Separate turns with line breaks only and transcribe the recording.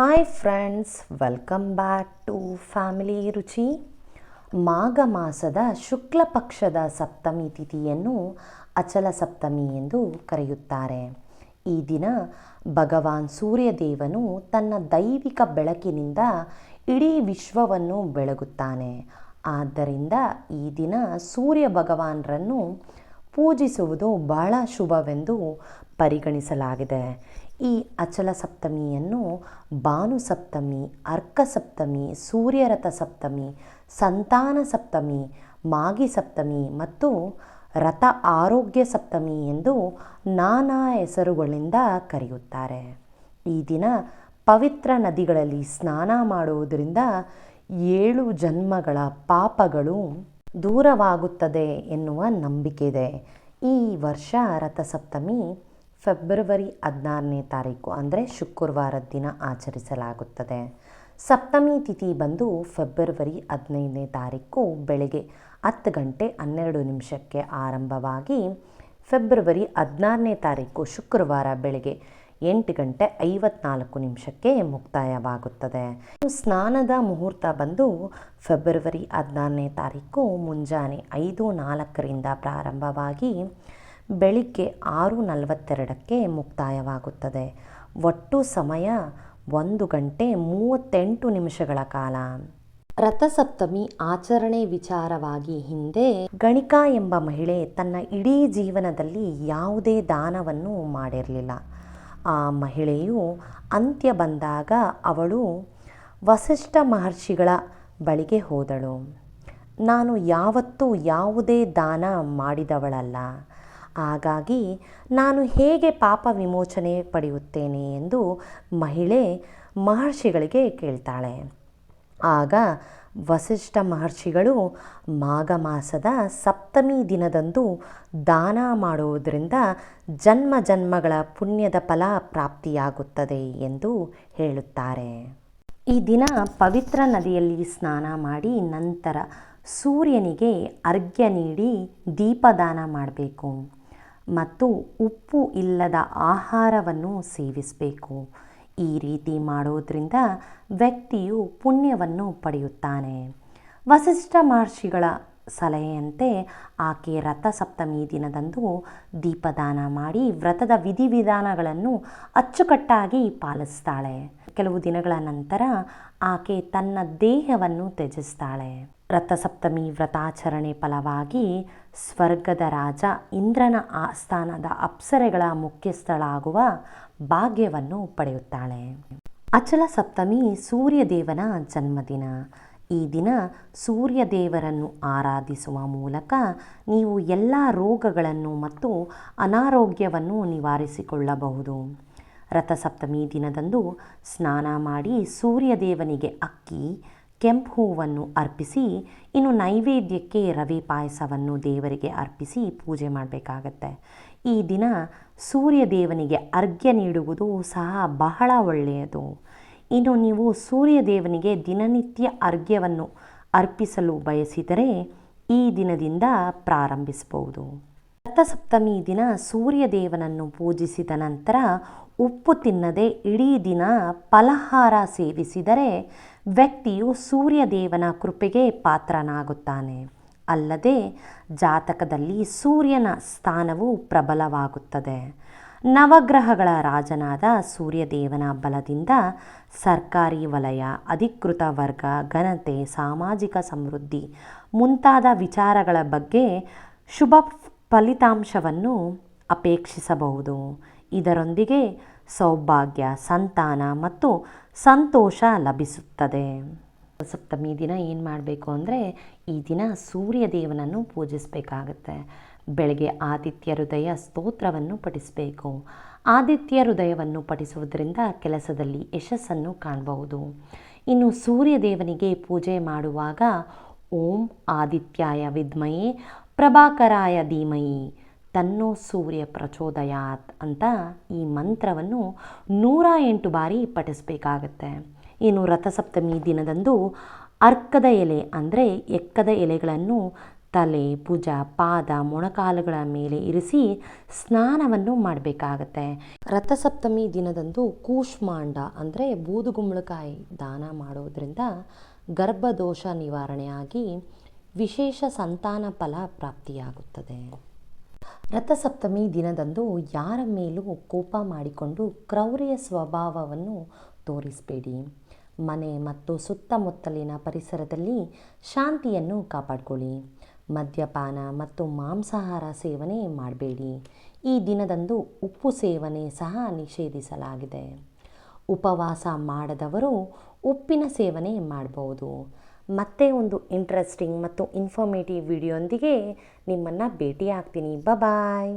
Hi friends welcome back to family ರುಚಿ ಮಾಘ ಮಾಸದ ಶುಕ್ಲ ಪಕ್ಷದ ಸಪ್ತಮಿ ತಿಥಿಯನ್ನು ಅಚಲ ಸಪ್ತಮಿ ಎಂದು ಕರೆಯುತ್ತಾರೆ. ಈ ದಿನ ಭಗವಾನ್ ಸೂರ್ಯದೇವನು ತನ್ನ ದೈವಿಕ ಬೆಳಕಿನಿಂದ ಇಡೀ ವಿಶ್ವವನ್ನು ಬೆಳಗುತ್ತಾನೆ. ಆದ್ದರಿಂದ ಈ ದಿನ ಸೂರ್ಯ ಭಗವಾನರನ್ನು ಪೂಜಿಸುವುದು ಬಹಳ ಶುಭವೆಂದು ಪರಿಗಣಿಸಲಾಗಿದೆ. ಈ ಅಚಲ ಸಪ್ತಮಿಯನ್ನು ಭಾನು ಸಪ್ತಮಿ, ಅರ್ಕ ಸಪ್ತಮಿ, ಸೂರ್ಯರಥ ಸಪ್ತಮಿ, ಸಂತಾನ ಸಪ್ತಮಿ ಮಾಗಿ ಸಪ್ತಮಿ ಮತ್ತು ರಥ ಆರೋಗ್ಯ ಸಪ್ತಮಿ ಎಂದು ನಾನಾ ಹೆಸರುಗಳಿಂದ ಕರೆಯುತ್ತಾರೆ. ಈ ದಿನ ಪವಿತ್ರ ನದಿಗಳಲ್ಲಿ ಸ್ನಾನ ಮಾಡುವುದರಿಂದ ಏಳು ಜನ್ಮಗಳ ಪಾಪಗಳು ದೂರವಾಗುತ್ತದೆ ಎನ್ನುವ ನಂಬಿಕೆ ಇದೆ. ಈ ವರ್ಷ ರಥಸಪ್ತಮಿ ಫೆಬ್ರವರಿ ಹದಿನಾರನೇ ತಾರೀಕು ಅಂದರೆ ಶುಕ್ರವಾರದ ದಿನ ಆಚರಿಸಲಾಗುತ್ತದೆ. ಸಪ್ತಮಿ ತಿಥಿ ಬಂದು ಫೆಬ್ರವರಿ ಹದಿನೈದನೇ ತಾರೀಕು ಬೆಳಗ್ಗೆ ಹತ್ತು ಗಂಟೆ ಹನ್ನೆರಡು ನಿಮಿಷಕ್ಕೆ ಆರಂಭವಾಗಿ ಫೆಬ್ರವರಿ ಹದಿನಾರನೇ ತಾರೀಕು ಶುಕ್ರವಾರ ಬೆಳಗ್ಗೆ ಎಂಟು ಗಂಟೆ ಐವತ್ನಾಲ್ಕು ನಿಮಿಷಕ್ಕೆ ಮುಕ್ತಾಯವಾಗುತ್ತದೆ. ಸ್ನಾನದ ಮುಹೂರ್ತ ಬಂದು ಫೆಬ್ರವರಿ ಹದಿನಾರನೇ ತಾರೀಕು ಮುಂಜಾನೆ ಐದು ನಾಲ್ಕರಿಂದ ಪ್ರಾರಂಭವಾಗಿ ಬೆಳಿಗ್ಗೆ ಆರು ನಲವತ್ತೆರಡಕ್ಕೆ ಮುಕ್ತಾಯವಾಗುತ್ತದೆ. ಒಟ್ಟು ಸಮಯ ಒಂದು ಗಂಟೆ ಮೂವತ್ತೆಂಟು ನಿಮಿಷಗಳ ಕಾಲ. ರಥಸಪ್ತಮಿ ಆಚರಣೆ ವಿಚಾರವಾಗಿ ಹಿಂದೆ ಗಣಿಕಾ ಎಂಬ ಮಹಿಳೆ ತನ್ನ ಇಡೀ ಜೀವನದಲ್ಲಿ ಯಾವುದೇ ದಾನವನ್ನು ಮಾಡಿರಲಿಲ್ಲ. ಆ ಮಹಿಳೆಯು ಅಂತ್ಯ ಬಂದಾಗ ಅವಳು ವಸಿಷ್ಠ ಮಹರ್ಷಿಗಳ ಬಳಿಗೆ ಹೋದಳು. ನಾನು ಯಾವತ್ತೂ ಯಾವುದೇ ದಾನ ಮಾಡಿದವಳಲ್ಲ. ಹಾಗಾಗಿ ನಾನು ಹೇಗೆ ಪಾಪ ವಿಮೋಚನೆ ಪಡೆಯುತ್ತೇನೆ ಎಂದು ಮಹಿಳೆ ಮಹರ್ಷಿಗಳಿಗೆ ಕೇಳ್ತಾಳೆ. ಆಗ ವಸಿಷ್ಠ ಮಹರ್ಷಿಗಳು ಮಾಘ ಮಾಸದ ಸಪ್ತಮಿ ದಿನದಂದು ದಾನ ಮಾಡುವುದರಿಂದ ಜನ್ಮ ಜನ್ಮಗಳ ಪುಣ್ಯದ ಫಲ ಪ್ರಾಪ್ತಿಯಾಗುತ್ತದೆ ಎಂದು ಹೇಳುತ್ತಾರೆ. ಈ ದಿನ ಪವಿತ್ರ ನದಿಯಲ್ಲಿ ಸ್ನಾನ ಮಾಡಿ ನಂತರ ಸೂರ್ಯನಿಗೆ ಅರ್ಘ್ಯ ನೀಡಿ ದೀಪದಾನ ಮಾಡಬೇಕು. ಮತ್ತು ಉಪ್ಪು ಇಲ್ಲದ ಆಹಾರವನ್ನು ಸೇವಿಸಬೇಕು. ಈ ರೀತಿ ಮಾಡೋದ್ರಿಂದ ವ್ಯಕ್ತಿಯು ಪುಣ್ಯವನ್ನು ಪಡೆಯುತ್ತಾನೆ. ವಸಿಷ್ಠ ಮಹರ್ಷಿಗಳ ಸಲಹೆಯಂತೆ ಆಕೆ ರಥಸಪ್ತಮಿ ದಿನದಂದು ದೀಪದಾನ ಮಾಡಿ ವ್ರತದ ವಿಧಿವಿಧಾನಗಳನ್ನು ಅಚ್ಚುಕಟ್ಟಾಗಿ ಪಾಲಿಸ್ತಾಳೆ. ಕೆಲವು ದಿನಗಳ ನಂತರ ಆಕೆ ತನ್ನ ದೇಹವನ್ನು ತ್ಯಜಿಸ್ತಾಳೆ. ರಥಸಪ್ತಮಿ ವ್ರತಾಚರಣೆ ಫಲವಾಗಿ ಸ್ವರ್ಗದ ರಾಜ ಇಂದ್ರನ ಆಸ್ಥಾನದ ಅಪ್ಸರೆಗಳ ಮುಖ್ಯಸ್ಥಳಾಗುವ ಭಾಗ್ಯವನ್ನು ಪಡೆಯುತ್ತಾಳೆ. ಅಚಲ ಸಪ್ತಮಿ ಸೂರ್ಯದೇವನ ಜನ್ಮದಿನ. ಈ ದಿನ ಸೂರ್ಯದೇವರನ್ನು ಆರಾಧಿಸುವ ಮೂಲಕ ನೀವು ಎಲ್ಲ ರೋಗಗಳನ್ನು ಮತ್ತು ಅನಾರೋಗ್ಯವನ್ನು ನಿವಾರಿಸಿಕೊಳ್ಳಬಹುದು. ರಥಸಪ್ತಮಿ ದಿನದಂದು ಸ್ನಾನ ಮಾಡಿ ಸೂರ್ಯದೇವನಿಗೆ ಅಕ್ಕಿ ಕೆಂಪು ಹೂವನ್ನು ಅರ್ಪಿಸಿ, ಇನ್ನು ನೈವೇದ್ಯಕ್ಕೆ ರವಿ ಪಾಯಸವನ್ನು ದೇವರಿಗೆ ಅರ್ಪಿಸಿ ಪೂಜೆ ಮಾಡಬೇಕಾಗತ್ತೆ. ಈ ದಿನ ಸೂರ್ಯ ದೇವನಿಗೆ ಅರ್ಘ್ಯ ನೀಡುವುದು ಸಹ ಬಹಳ ಒಳ್ಳೆಯದು. ಇನ್ನು ನೀವು ಸೂರ್ಯದೇವನಿಗೆ ದಿನನಿತ್ಯ ಅರ್ಘ್ಯವನ್ನು ಅರ್ಪಿಸಲು ಬಯಸಿದರೆ ಈ ದಿನದಿಂದ ಪ್ರಾರಂಭಿಸಬಹುದು. ರಥಸಪ್ತಮಿ ದಿನ ಸೂರ್ಯದೇವನನ್ನು ಪೂಜಿಸಿದ ನಂತರ ಉಪ್ಪು ತಿನ್ನದೆ ಇಡೀ ದಿನ ಫಲಹಾರ ಸೇವಿಸಿದರೆ ವ್ಯಕ್ತಿಯು ಸೂರ್ಯದೇವನ ಕೃಪೆಗೆ ಪಾತ್ರನಾಗುತ್ತಾನೆ. ಅಲ್ಲದೆ ಜಾತಕದಲ್ಲಿ ಸೂರ್ಯನ ಸ್ಥಾನವು ಪ್ರಬಲವಾಗುತ್ತದೆ. ನವಗ್ರಹಗಳ ರಾಜನಾದ ಸೂರ್ಯದೇವನ ಬಲದಿಂದ ಸರ್ಕಾರಿ ವಲಯ, ಅಧಿಕೃತ ವರ್ಗ, ಘನತೆ, ಸಾಮಾಜಿಕ ಸಮೃದ್ಧಿ ಮುಂತಾದ ವಿಚಾರಗಳ ಬಗ್ಗೆ ಶುಭ ಫಲಿತಾಂಶವನ್ನು ಅಪೇಕ್ಷಿಸಬಹುದು. ಇದರೊಂದಿಗೆ ಸೌಭಾಗ್ಯ, ಸಂತಾನ ಮತ್ತು ಸಂತೋಷ ಲಭಿಸುತ್ತದೆ. ಸಪ್ತಮಿ ದಿನ ಏನು ಮಾಡಬೇಕು ಅಂದರೆ ಈ ದಿನ ಸೂರ್ಯ ದೇವನನ್ನು ಪೂಜಿಸಬೇಕಾಗುತ್ತೆ. ಬೆಳಗ್ಗೆ ಆದಿತ್ಯ ಹೃದಯ ಸ್ತೋತ್ರವನ್ನು ಪಠಿಸಬೇಕು. ಆದಿತ್ಯ ಹೃದಯವನ್ನು ಪಠಿಸುವುದರಿಂದ ಕೆಲಸದಲ್ಲಿ ಯಶಸ್ಸನ್ನು ಕಾಣಬಹುದು. ಇನ್ನು ಸೂರ್ಯ ದೇವನಿಗೆ ಪೂಜೆ ಮಾಡುವಾಗ ಓಂ ಆದಿತ್ಯಾಯ ವಿದ್ಮಯೇ ಪ್ರಭಾಕರಾಯ ಧೀಮಯಿ. ತನ್ನೋ ಸೂರ್ಯ ಪ್ರಚೋದಯಾತ್ ಅಂತ ಈ ಮಂತ್ರವನ್ನು ನೂರ ಎಂಟು ಬಾರಿ ಪಠಿಸಬೇಕಾಗತ್ತೆ. ಇನ್ನು ರಥಸಪ್ತಮಿ ದಿನದಂದು ಅರ್ಕದ ಎಲೆ ಅಂದರೆ ಎಕ್ಕದ ಎಲೆಗಳನ್ನು ತಲೆ, ಭುಜ, ಪಾದ, ಮೊಣಕಾಲುಗಳ ಮೇಲೆ ಇರಿಸಿ ಸ್ನಾನವನ್ನು ಮಾಡಬೇಕಾಗತ್ತೆ. ರಥಸಪ್ತಮಿ ದಿನದಂದು ಕೂಷ್ಮಾಂಡ ಅಂದರೆ ಬೂದುಗುಂಬಳಕಾಯಿ ದಾನ ಮಾಡೋದ್ರಿಂದ ಗರ್ಭದೋಷ ನಿವಾರಣೆಯಾಗಿ ವಿಶೇಷ ಸಂತಾನ ಫಲ ಪ್ರಾಪ್ತಿಯಾಗುತ್ತದೆ. ರಥಸಪ್ತಮಿ ದಿನದಂದು ಯಾರ ಮೇಲೂ ಕೋಪ ಮಾಡಿಕೊಂಡು ಕ್ರೌರ್ಯ ಸ್ವಭಾವವನ್ನು ತೋರಿಸಬೇಡಿ. ಮನೆ ಮತ್ತು ಸುತ್ತಮುತ್ತಲಿನ ಪರಿಸರದಲ್ಲಿ ಶಾಂತಿಯನ್ನು ಕಾಪಾಡಿಕೊಳ್ಳಿ. ಮದ್ಯಪಾನ ಮತ್ತು ಮಾಂಸಾಹಾರ ಸೇವನೆ ಮಾಡಬೇಡಿ. ಈ ದಿನದಂದು ಉಪ್ಪು ಸೇವನೆ ಸಹ ನಿಷೇಧಿಸಲಾಗಿದೆ. ಉಪವಾಸ ಮಾಡದವರು ಉಪ್ಪಿನ ಸೇವನೆ ಮಾಡಬಹುದು. ಮತ್ತೆ ಒಂದು ಇಂಟ್ರೆಸ್ಟಿಂಗ್ ಮತ್ತು ಇನ್ಫಾರ್ಮೇಟಿವ್ ವಿಡಿಯೋಂದಿಗೆ ನಿಮ್ಮನ್ನು ಭೇಟಿ ಆಗ್ತೀನಿ ಬಾಯ್